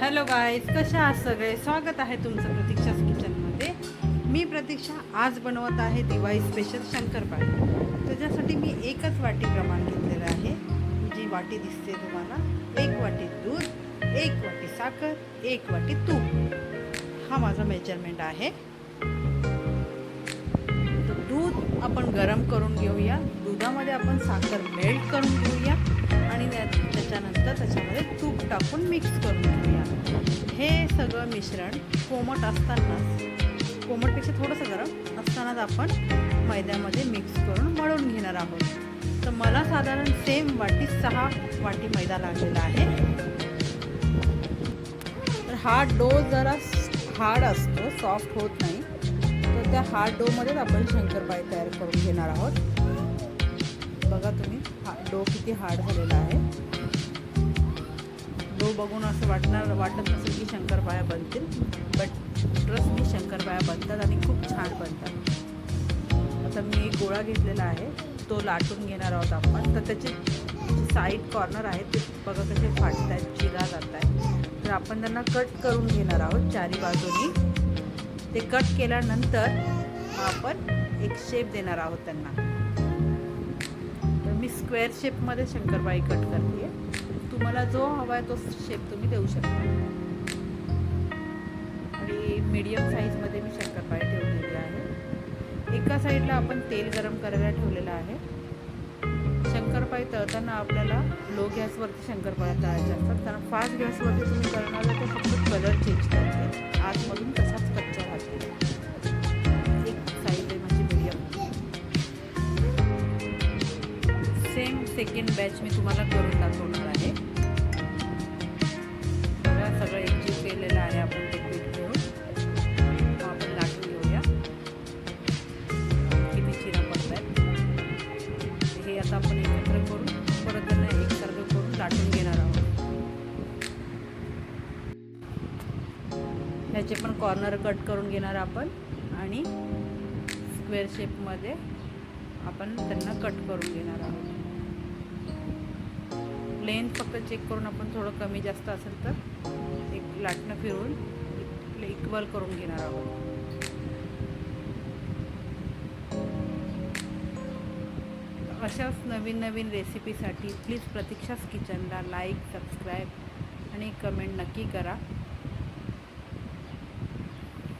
Hello guys कशा आहात सगळे? स्वागत आहे तुमचं प्रतीक्षाच किचनमध्ये मी प्रतीक्षा आज बनवत आहे दिवाळी स्पेशल शंकरपाळी त्याच्यासाठी मी एकच वाटी प्रमाण घेतलेलं आहे. जी वाटी दिसते तुम्हाला एक वाटी दूध एक वाटी साखर एक वाटी तूप. हा माझा मेजरमेंट आहे. तर दूध आपण गरम करून घेऊया. दुधामध्ये आपण साखर मेल्ट करून घेऊया. आणि त्याच्यानंतर त्याच्यामध्ये तूप टाकून मिक्स करून घेऊया. हे सगळं मिश्रण कोमट असतानाच कोमटपेक्षा थोडंसं गरम असतानाच आपण मैद्यामध्ये मिक्स करून मळून घेणार आहोत. तर मला साधारण सेम वाटी सहा वाटी मैदा लागलेला आहे. तर हा डो जरा हार्ड असतो सॉफ्ट होत नाही. तर त्या हार्ड डोमध्येच आपण शंकरपाळी तयार करून घेणार आहोत. बघा तुम्ही हा डो किती हार्ड झालेला आहे. तो बघून असं वाटणार वाटत नसेल की शंकरपाळ्या बनतील. बट ट्रस्ट मी शंकरपाळ्या बनतात आणि खूप छान बनतात. आता मी एक गोळा घेतलेला आहे. तो लाटून घेणार आहोत आपण. तर त्याचे साईड कॉर्नर आहेत ते बघा कसे फाटत आहेत चिरा जात आहेत तर आपण त्यांना कट करून घेणार आहोत चारी बाजूनी. ते कट केल्यानंतर आपण एक शेप देणार आहोत त्यांना. तर मी स्क्वेअर शेपमध्ये शंकरपाळी कट करते. आहे तुम्हाला जो हवा आहे तो शेप तुम्ही देऊ शकता. आणि मीडियम साईजमध्ये मी शंकरपाळी ठेवलेली आहे. एका साईडला आपण तेल गरम करायला ठेवलेलं आहे. शंकरपाळी तळताना आपल्याला लो गॅसवरती शंकरपाळ्या तळायच्या असतात. कारण फास्ट गॅसवरती तुम्ही करणार तर फक्त कलर चेंज करते आतमधून तसाच कच्चा राहते. एक साईज आहे म्हणजे मीडियम सेम सेकंड बॅच मी तुम्हाला करून दाखवणार आपण एकत्र करून परत त्यांना एकसारखं करून लाटून घेणार आहोत. ह्याचे पण कॉर्नर कट करून घेणार आपण आणि स्क्वेअर शेपमध्ये आपण त्यांना कट करून घेणार आहोत. लेंथ फक्त चेक करून आपण थोडं कमी जास्त असेल तर एक लाटणं फिरवून इक्वल करून घेणार आहोत. अशाच नवीन नवीन रेसिपीसाठी प्लीज प्रतीक्षाच किचनला लाईक सबस्क्राईब आणि कमेंट नक्की करा.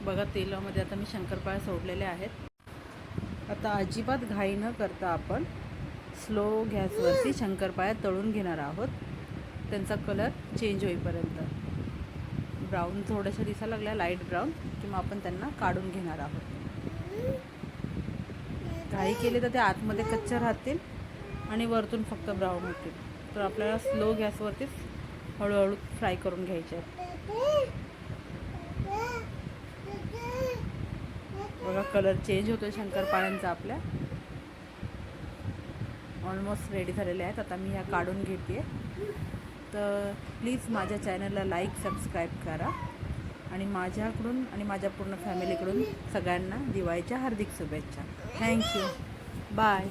बघा तेलामध्ये आता मी शंकरपाळ्या सोडलेल्या आहेत. आता अजिबात घाई न करता आपण स्लो गॅसवरती शंकरपाळ्या तळून घेणार आहोत. त्यांचा कलर चेंज होईपर्यंत. ब्राऊन थोड्याशा दिसायला लागल्या लाइट ब्राऊन किंवा आपण त्यांना काढून घेणार आहोत. घाई केली तर ते आतमध्ये कच्चे राहतील आणि वरतून फक्त ब्राऊन होतील. तर आपल्याला स्लो गॅसवरतीच हळूहळू फ्राय करून घ्यायचे आहेत. बघा कलर चेंज होतो शंकरपाळ्यांचा आपल्या. ऑलमोस्ट रेडी झालेले आहेत. आता मी ह्या काढून घेते. तर प्लीज माझ्या चॅनलला लाईक सबस्क्राईब करा. आणि माझ्याकडून आणि माझ्या पूर्ण फॅमिलीकडून सगळ्यांना दिवाळीच्या हार्दिक शुभेच्छा. Thank you bye